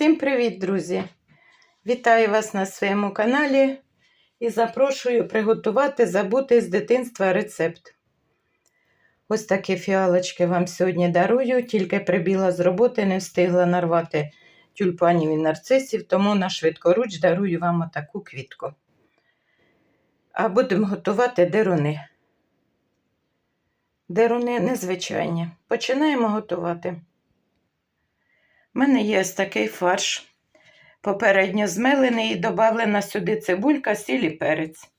Всім привіт, друзі! Вітаю вас на своєму каналі і запрошую приготувати забутий з дитинства рецепт. Ось такі фіалочки вам сьогодні дарую, тільки прибіла з роботи, не встигла нарвати тюльпанів і нарцисів, тому на швидкоруч дарую вам отаку квітку. А будемо готувати деруни. Деруни незвичайні. Починаємо готувати. У мене є ось такий фарш. Попередньо змелений і додавлена сюди цибулька, сіль і перець.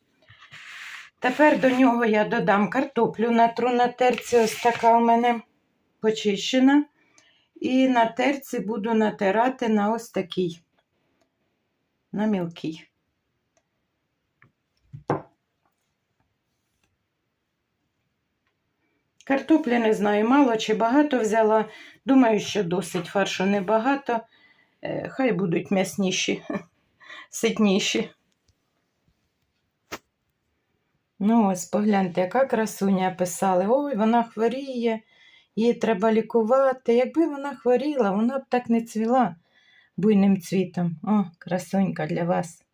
Тепер до нього я додам картоплю натру на терці, ось така у мене почищена. І на терці буду натирати на ось такий, на мілкий. Картоплі не знаю, мало чи багато взяла. Думаю, що досить фаршу небагато. Е, Хай будуть м'ясніші, ситніші. Ну, ось погляньте, яка красуня писали. Ой, вона хворіє, її треба лікувати. Якби вона хворіла, вона б так не цвіла буйним цвітом. О, красунька для вас.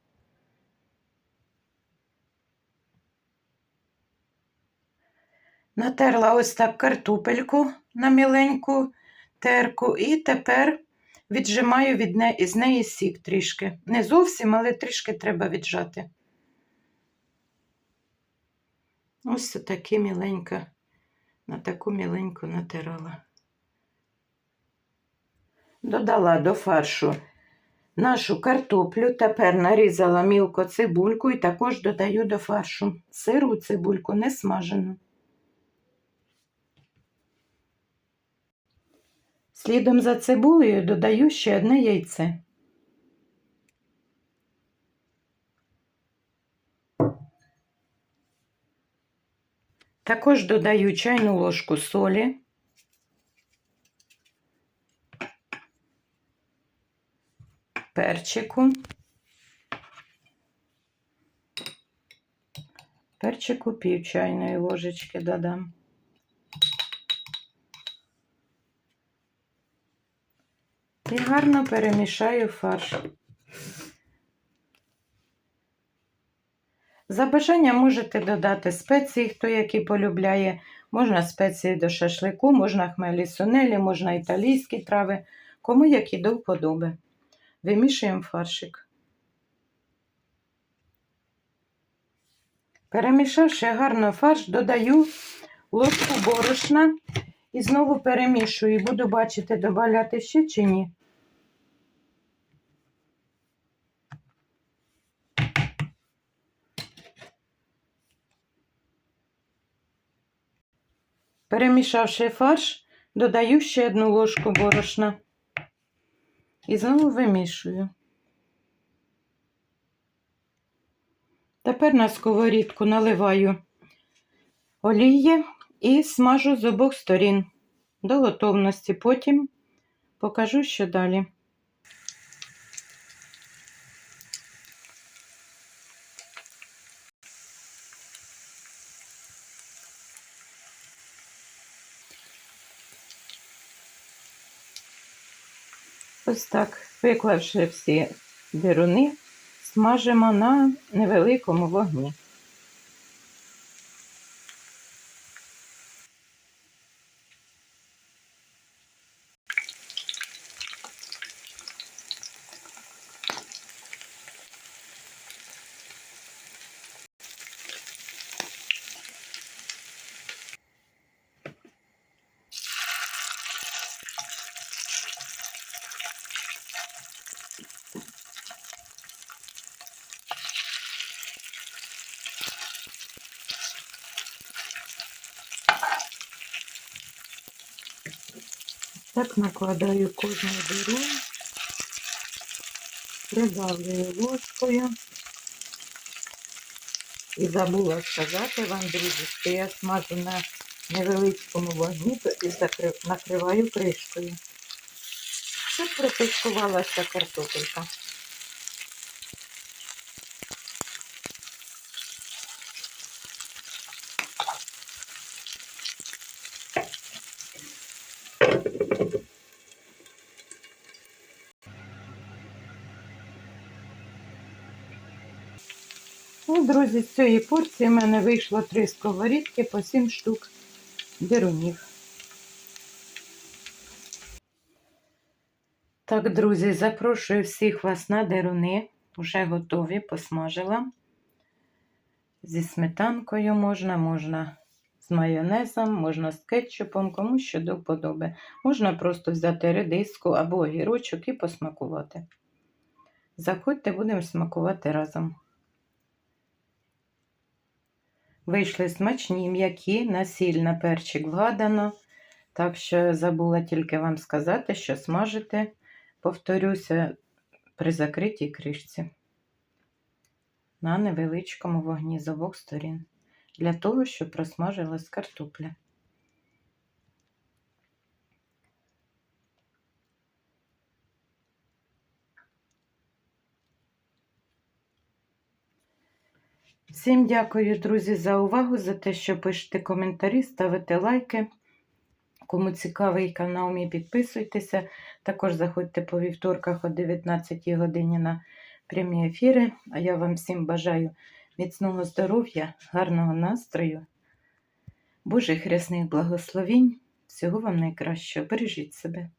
Натерла ось так картопельку на міленьку терку, і тепер віджимаю від не... з неї сік трішки. Не зовсім, але трішки треба віджати. Ось такі міленька, на таку міленьку натирала. Додала до фаршу нашу картоплю, тепер нарізала мілко цибульку і також додаю до фаршу сиру цибульку не смажену. Слідом за цибулею додаю ще одне яйце. Також додаю чайну ложку солі. Перчику. Перчику пів чайної ложечки додам. І гарно перемішаю фарш. За бажанням можете додати спеції, хто які полюбляє. Можна спеції до шашлику, можна хмелі сунелі, можна італійські трави, кому які до вподоби. Вимішуємо фаршик. Перемішавши гарно фарш, додаю ложку борошна і знову перемішую. Буду бачити, додати ще чи ні. Перемішавши фарш, додаю ще одну ложку борошна і знову вимішую. Тепер на сковорідку наливаю олії і смажу з обох сторін до готовності. Потім покажу, що далі. Ось так, виклавши всі дируни, смажимо на невеликому вогні. Так накладаю кожну діру, придавлюю ложкою. І забула сказати вам, друзі, що я смажу на невеличкому вогні і накриваю кришкою. Щоб протискувалася картопелька. Ну, Друзі, з цієї порції в мене вийшло три сковорідки по 7 штук дерунів. Так, друзі, запрошую всіх вас на деруни. Уже готові, посмажила. Зі сметанкою можна, можна з майонезом, можна з кетчупом, кому що до вподоби. Можна просто взяти редиску або огірочок і посмакувати. Заходьте, будемо смакувати разом. Вийшли смачні, м'які, на сіль, на перчик вгадано. Так що забула тільки вам сказати, що смажите, повторюся, при закритій кришці. На невеличкому вогні з обох сторін. Для того, щоб просмажилась картопля. Всім дякую, друзі, за увагу, за те, що пишете коментарі, ставите лайки. Кому цікавий канал, мій підписуйтеся. Також заходьте по вівторках о 19 годині на прямі ефіри. А я вам всім бажаю міцного здоров'я, гарного настрою, Божих рясних благословінь. Всього вам найкращого. Бережіть себе.